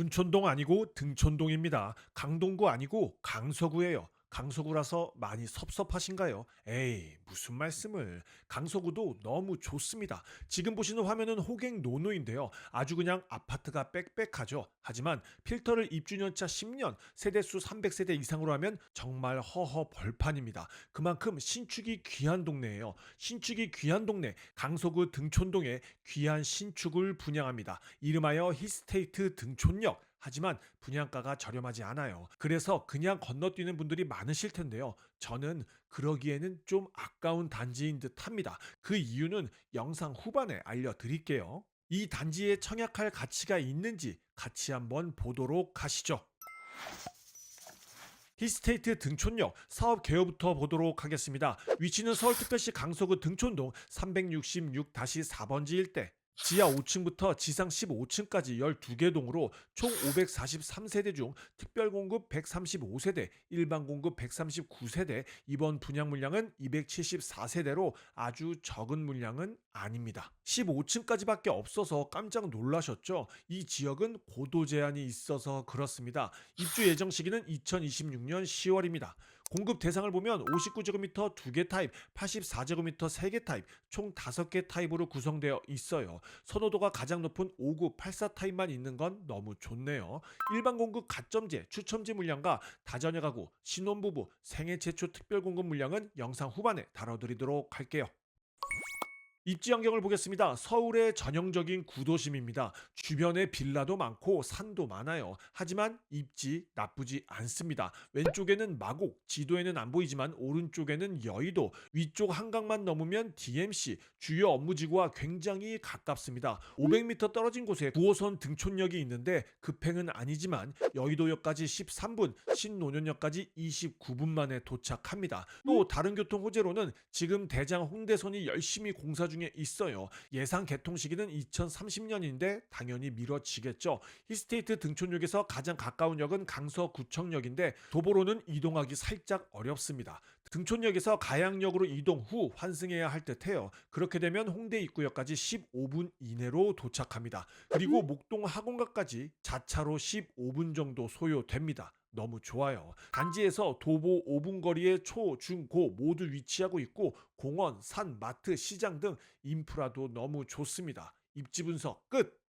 둔촌동 아니고 등촌동입니다. 강동구 아니고 강서구예요. 강서구라서 많이 섭섭하신가요? 에이, 무슨 말씀을. 강서구도 너무 좋습니다. 지금 보시는 화면은 호갱 노노인데요. 아주 그냥 아파트가 빽빽하죠. 하지만 필터를 입주년차 10년, 세대수 300세대 이상으로 하면 정말 허허 벌판입니다. 그만큼 신축이 귀한 동네예요. 신축이 귀한 동네, 강서구 등촌동에 귀한 신축을 분양합니다. 이름하여 히스테이트 등촌역. 하지만 분양가가 저렴하지 않아요. 그래서 그냥 건너뛰는 분들이 많으실 텐데요. 저는 그러기에는 좀 아까운 단지인 듯 합니다. 그 이유는 영상 후반에 알려드릴게요. 이 단지에 청약할 가치가 있는지 같이 한번 보도록 하시죠. 히스테이트 등촌역 사업 개요부터 보도록 하겠습니다. 위치는 서울특별시 강서구 등촌동 366-4번지 일대. 지하 5층부터 지상 15층까지 12개 동으로 총 543세대 중 특별 공급 135세대, 일반 공급 139세대, 이번 분양 물량은 274세대로 아주 적은 물량은 아닙니다. 15층까지밖에 없어서 깜짝 놀라셨죠? 이 지역은 고도 제한이 있어서 그렇습니다. 입주 예정 시기는 2026년 10월입니다. 공급 대상을 보면 59제곱미터 2개 타입, 84제곱미터 3개 타입, 총 5개 타입으로 구성되어 있어요. 선호도가 가장 높은 59, 84 타입만 있는 건 너무 좋네요. 일반 공급 가점제, 추첨제 물량과 다자녀 가구, 신혼부부, 생애 최초 특별 공급 물량은 영상 후반에 다뤄드리도록 할게요. 입지 환경을 보겠습니다. 서울의 전형적인 구도심입니다. 주변에 빌라도 많고 산도 많아요. 하지만 입지 나쁘지 않습니다. 왼쪽에는 마곡, 지도에는 안 보이지만 오른쪽에는 여의도, 위쪽 한강만 넘으면 DMC, 주요 업무지구와 굉장히 가깝습니다. 500m 떨어진 곳에 9호선 등촌역이 있는데 급행은 아니지만 여의도역까지 13분, 신논현역까지 29분 만에 도착합니다. 또 다른 교통 호재로는 지금 대장 홍대선이 열심히 공사 중에 있어요. 예상 개통 시기는 2030년인데 당연히 미뤄지겠죠. 히스테이트 등촌역에서 가장 가까운 역은 강서구청역인데 도보로는 이동하기 살짝 어렵습니다. 등촌역에서 가양역으로 이동 후 환승해야 할 듯해요. 그렇게 되면 홍대 입구역까지 15분 이내로 도착합니다. 그리고 목동 학원가까지 자차로 15분 정도 소요됩니다. 너무 좋아요. 단지에서 도보 5분 거리에 초, 중, 고 모두 위치하고 있고 공원, 산, 마트, 시장 등 인프라도 너무 좋습니다. 입지 분석 끝!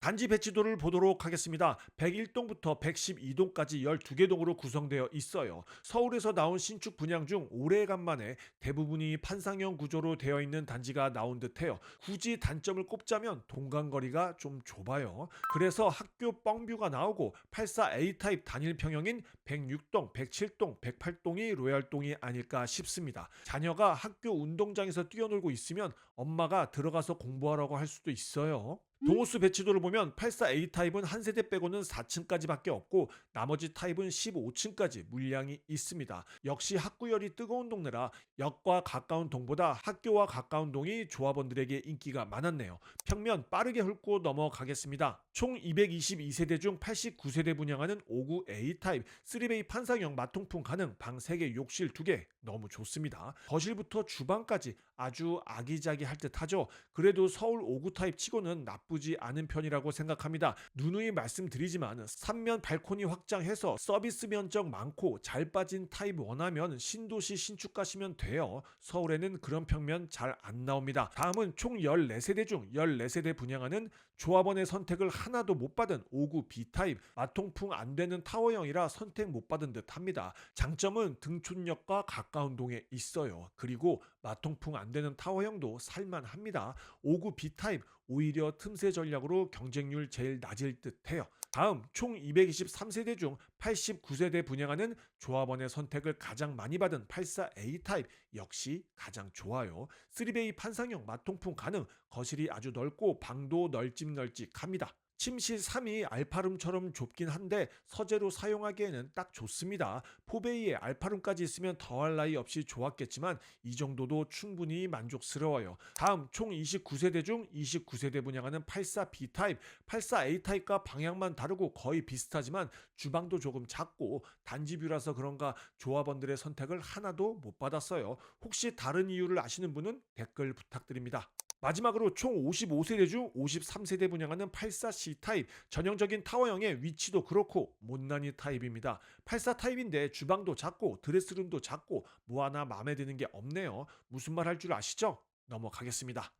단지 배치도를 보도록 하겠습니다. 101동부터 112동까지 12개 동으로 구성되어 있어요. 서울에서 나온 신축 분양 중 오래간만에 대부분이 판상형 구조로 되어 있는 단지가 나온 듯해요. 굳이 단점을 꼽자면 동간거리가 좀 좁아요. 그래서 학교 뻥뷰가 나오고 84A 타입 단일 평형인 106동, 107동, 108동이 로얄동이 아닐까 싶습니다. 자녀가 학교 운동장에서 뛰어놀고 있으면 엄마가 들어가서 공부하라고 할 수도 있어요. 동호수 배치도를 보면 84A 타입은 한 세대 빼고는 4층까지밖에 없고 나머지 타입은 15층까지 물량이 있습니다. 역시 학구열이 뜨거운 동네라 역과 가까운 동보다 학교와 가까운 동이 조합원들에게 인기가 많았네요. 평면 빠르게 훑고 넘어가겠습니다. 총 222세대 중 89세대 분양하는 59A 타입 3베이 판상형 마통풍 가능 방 3개 욕실 2개 너무 좋습니다. 거실부터 주방까지 아주 아기자기할 듯하죠. 그래도 서울 59 타입 치고는 나쁘지 않은 편이라고 생각합니다. 누누이 말씀드리지만 3면 발코니 확장해서 서비스 면적 많고 잘 빠진 타입 원하면 신도시 신축 가시면 돼요. 서울에는 그런 평면 잘 안 나옵니다. 다음은 총 14세대 중 14세대 분양하는 조합원의 선택을 하나도 못 받은 59 B타입 마통풍 안 되는 타워형이라 선택 못 받은 듯 합니다. 장점은 등촌역과 가까운 동에 있어요. 그리고 마통풍 안 되는 타워형도 살만합니다. 59 B타입 오히려 틈새 전략으로 경쟁률 제일 낮을 듯 해요. 다음 총 223세대 중 89세대 분양하는 조합원의 선택을 가장 많이 받은 84A 타입 역시 가장 좋아요. 3베이 판상형 마통풍 가능 거실이 아주 넓고 방도 널찍널찍합니다. 침실 3이 알파룸처럼 좁긴 한데 서재로 사용하기에는 딱 좋습니다. 포베이에 알파룸까지 있으면 더할 나위 없이 좋았겠지만 이 정도도 충분히 만족스러워요. 다음 총 29세대 중 29세대 분양하는 84B 타입, 84A 타입과 방향만 다르고 거의 비슷하지만 주방도 조금 작고 단지뷰라서 그런가 조합원들의 선택을 하나도 못 받았어요. 혹시 다른 이유를 아시는 분은 댓글 부탁드립니다. 마지막으로 총 55세대 중 53세대 분양하는 84C 타입 전형적인 타워형의 위치도 그렇고 못난이 타입입니다. 84 타입인데 주방도 작고 드레스룸도 작고 뭐 하나 마음에 드는 게 없네요. 무슨 말 할 줄 아시죠? 넘어가겠습니다.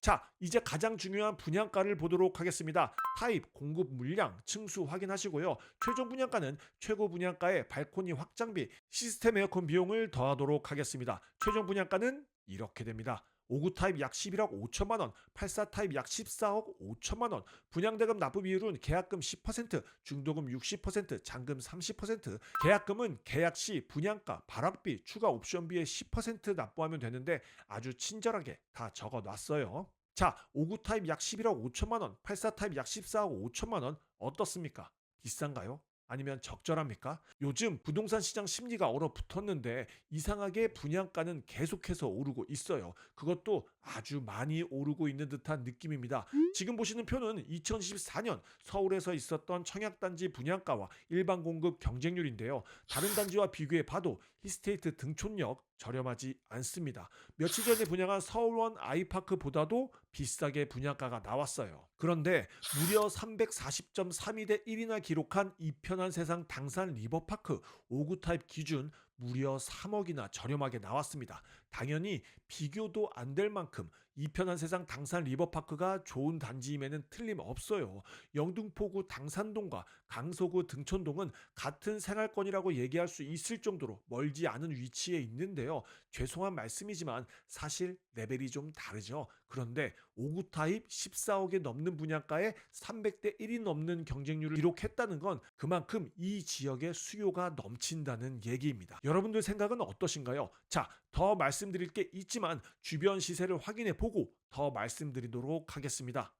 자, 이제 가장 중요한 분양가를 보도록 하겠습니다. 타입, 공급 물량, 층수 확인하시고요. 최종 분양가는 최고 분양가에 발코니 확장비, 시스템 에어컨 비용을 더하도록 하겠습니다. 최종 분양가는 이렇게 됩니다. 59 타입 약 11억 5천만 원, 84 타입 약 14억 5천만 원, 분양대금 납부 비율은 계약금 10%, 중도금 60%, 잔금 30%, 계약금은 계약 시 분양가, 발악비, 추가 옵션비의 10% 납부하면 되는데 아주 친절하게 다 적어 놨어요. 자, 59 타입 약 11억 5천만 원, 84 타입 약 14억 5천만 원 어떻습니까? 비싼가요? 아니면 적절합니까? 요즘 부동산 시장 심리가 얼어붙었는데 이상하게 분양가는 계속해서 오르고 있어요. 그것도 아주 많이 오르고 있는 듯한 느낌입니다. 지금 보시는 표는 2014년 서울에서 있었던 청약단지 분양가와 일반 공급 경쟁률인데요. 다른 단지와 비교해 봐도 히스테이트 등촌역 저렴하지 않습니다. 며칠 전에 분양한 서울원 아이파크보다도 비싸게 분양가가 나왔어요. 그런데 무려 340.32 대 1이나 기록한 이 편한 세상 당산 리버파크 5구 타입 기준 무려 3억이나 저렴하게 나왔습니다. 당연히 비교도 안 될 만큼 이편한 세상 당산 리버파크가 좋은 단지임에는 틀림없어요. 영등포구 당산동과 강서구 등촌동은 같은 생활권이라고 얘기할 수 있을 정도로 멀지 않은 위치에 있는데요. 죄송한 말씀이지만 사실 레벨이 좀 다르죠. 그런데 5구 타입 14억에 넘는 분양가에 300대 1이 넘는 경쟁률을 기록했다는 건 그만큼 이 지역의 수요가 넘친다는 얘기입니다. 여러분들 생각은 어떠신가요? 자, 더 말씀 드릴 게 있지만 주변 시세를 확인해 보고 더 말씀드리도록 하겠습니다.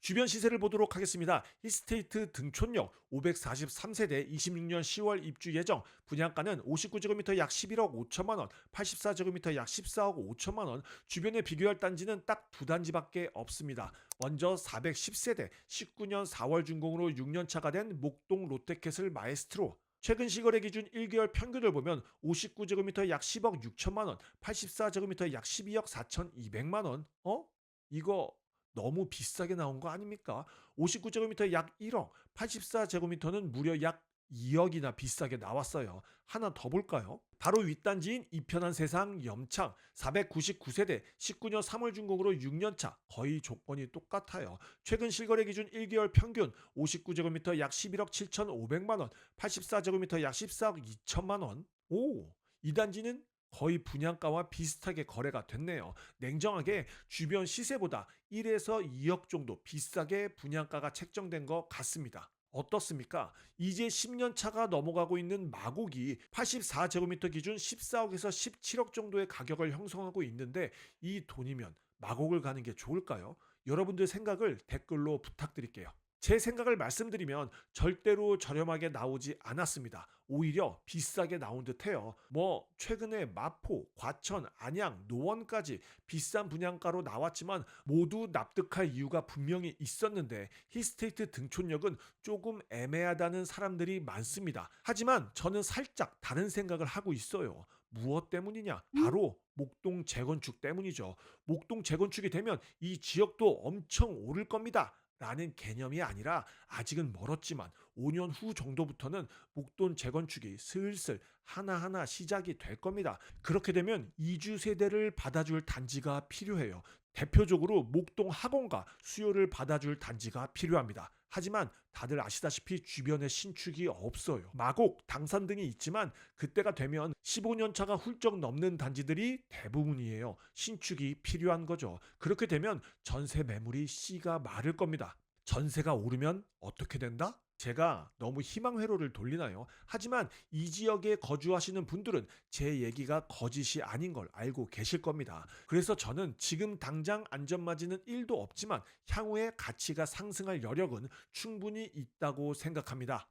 주변 시세를 보도록 하겠습니다. 힐스테이트 등촌역 543세대 26년 10월 입주 예정 분양가는 59제곱미터 약 11억 5천만 원, 84제곱미터 약 14억 5천만 원. 주변에 비교할 단지는 딱 두 단지밖에 없습니다. 먼저 410세대 19년 4월 준공으로 6년 차가 된 목동 롯데캐슬 마에스트로 최근 시거래 기준 1개월 평균을 보면 59제곱미터 약 10억 6천만 원, 84제곱미터 약 12억 4천2백만 원. 어? 이거 너무 비싸게 나온 거 아닙니까? 59제곱미터 약 1억, 84제곱미터는 무려 약 2억이나 비싸게 나왔어요. 하나 더 볼까요? 바로 윗단지인 이편한 세상 염창 499세대 19년 3월 준공으로 6년차 거의 조건이 똑같아요. 최근 실거래 기준 1개월 평균 59제곱미터 약 11억 7천5백만 원, 84제곱미터 약 14억 2천만 원. 오, 이 단지는 거의 분양가와 비슷하게 거래가 됐네요. 냉정하게 주변 시세보다 1에서 2억 정도 비싸게 분양가가 책정된 것 같습니다. 어떻습니까? 이제 10년 차가 넘어가고 있는 마곡이 84제곱미터 기준 14억에서 17억 정도의 가격을 형성하고 있는데 이 돈이면 마곡을 가는 게 좋을까요? 여러분들 생각을 댓글로 부탁드릴게요. 제 생각을 말씀드리면 절대로 저렴하게 나오지 않았습니다. 오히려 비싸게 나온 듯해요. 뭐 최근에 마포, 과천, 안양, 노원까지 비싼 분양가로 나왔지만 모두 납득할 이유가 분명히 있었는데 히스테이트 등촌역은 조금 애매하다는 사람들이 많습니다. 하지만 저는 살짝 다른 생각을 하고 있어요. 무엇 때문이냐? 바로 목동 재건축 때문이죠. 목동 재건축이 되면 이 지역도 엄청 오를 겁니다. 라는 개념이 아니라 아직은 멀었지만 5년 후 정도부터는 목돈 재건축이 슬슬 하나하나 시작이 될 겁니다. 그렇게 되면 이주 세대를 받아줄 단지가 필요해요. 대표적으로 목동 학원가 수요를 받아줄 단지가 필요합니다. 하지만 다들 아시다시피 주변에 신축이 없어요. 마곡, 당산 등이 있지만 그때가 되면 15년 차가 훌쩍 넘는 단지들이 대부분이에요. 신축이 필요한 거죠. 그렇게 되면 전세 매물이 씨가 마를 겁니다. 전세가 오르면 어떻게 된다? 제가 너무 희망 회로를 돌리나요? 하지만 이 지역에 거주하시는 분들은 제 얘기가 거짓이 아닌 걸 알고 계실 겁니다. 그래서 저는 지금 당장 안전마진은 1도 없지만 향후에 가치가 상승할 여력은 충분히 있다고 생각합니다.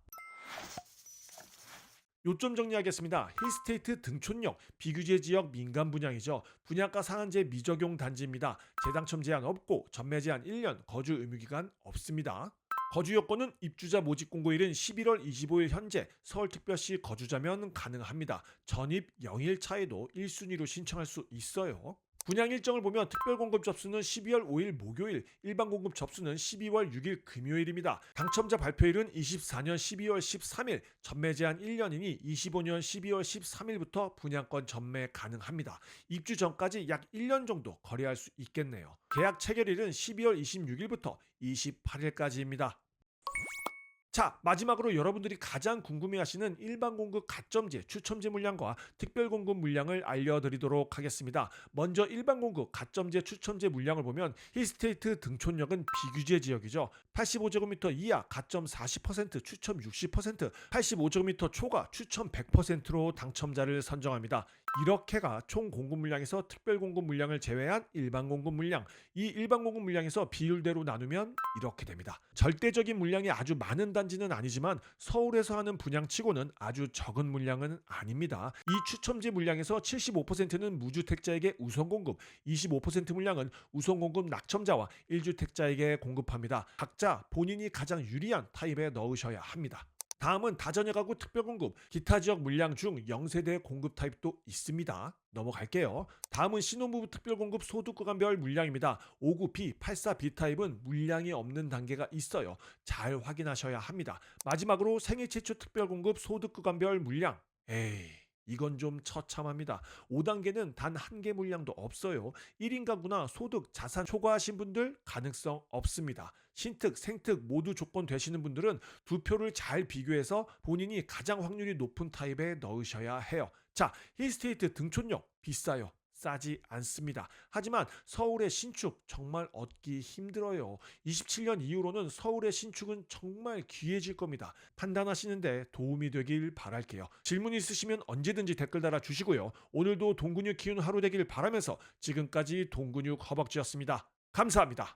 요점 정리하겠습니다. 힐스테이트 등촌역 비규제 지역 민간 분양이죠. 분양가 상한제 미적용 단지입니다. 재당첨 제한 없고 전매 제한 1년, 거주 의무 기간 없습니다. 거주 여건은 입주자 모집 공고일은 11월 25일 현재 서울특별시 거주자면 가능합니다. 전입 0일 차에도 1순위로 신청할 수 있어요. 분양 일정을 보면 특별 공급 접수는 12월 5일 목요일, 일반 공급 접수는 12월 6일 금요일입니다. 당첨자 발표일은 24년 12월 13일, 전매 제한 1년이니 25년 12월 13일부터 분양권 전매 가능합니다. 입주 전까지 약 1년 정도 거래할 수 있겠네요. 계약 체결일은 12월 26일부터 28일까지입니다. 자, 마지막으로 여러분들이 가장 궁금해하시는 일반 공급 가점제 추첨제 물량과 특별 공급 물량을 알려드리도록 하겠습니다. 먼저 일반 공급 가점제 추첨제 물량을 보면 힐스테이트 등촌역은 비규제 지역이죠. 85제곱미터 이하 가점 40% 추첨 60%, 85제곱미터 초과 추첨 100%로 당첨자를 선정합니다. 이렇게가 총 공급 물량에서 특별 공급 물량을 제외한 일반 공급 물량. 이 일반 공급 물량에서 비율대로 나누면 이렇게 됩니다. 절대적인 물량이 아주 많은 단지는 아니지만 서울에서 하는 분양치고는 아주 적은 물량은 아닙니다. 이 추첨제 물량에서 75%는 무주택자에게 우선 공급, 25% 물량은 우선 공급 낙첨자와 1주택자에게 공급합니다. 각자 본인이 가장 유리한 타입에 넣으셔야 합니다. 다음은 다전역 가구 특별 공급, 기타 지역 물량 중 0세대 공급 타입도 있습니다. 넘어갈게요. 다음은 신혼부부 특별 공급 소득 구간별 물량입니다. 59B, 84B 타입은 물량이 없는 단계가 있어요. 잘 확인하셔야 합니다. 마지막으로 생애 최초 특별 공급 소득 구간별 물량. 에이. 이건 좀 처참합니다. 5단계는 단 한 개 물량도 없어요. 1인 가구나 소득, 자산 초과하신 분들 가능성 없습니다. 신특, 생특 모두 조건 되시는 분들은 두 표를 잘 비교해서 본인이 가장 확률이 높은 타입에 넣으셔야 해요. 자, 힐스테이트 등촌역 비싸요. 싸지 않습니다. 하지만 서울의 신축 정말 얻기 힘들어요. 27년 이후로는 서울의 신축은 정말 귀해질 겁니다. 판단하시는데 도움이 되길 바랄게요. 질문 있으시면 언제든지 댓글 달아 주시고요. 오늘도 동근육 키우는 하루 되길 바라면서 지금까지 동근육 허벅지였습니다. 감사합니다.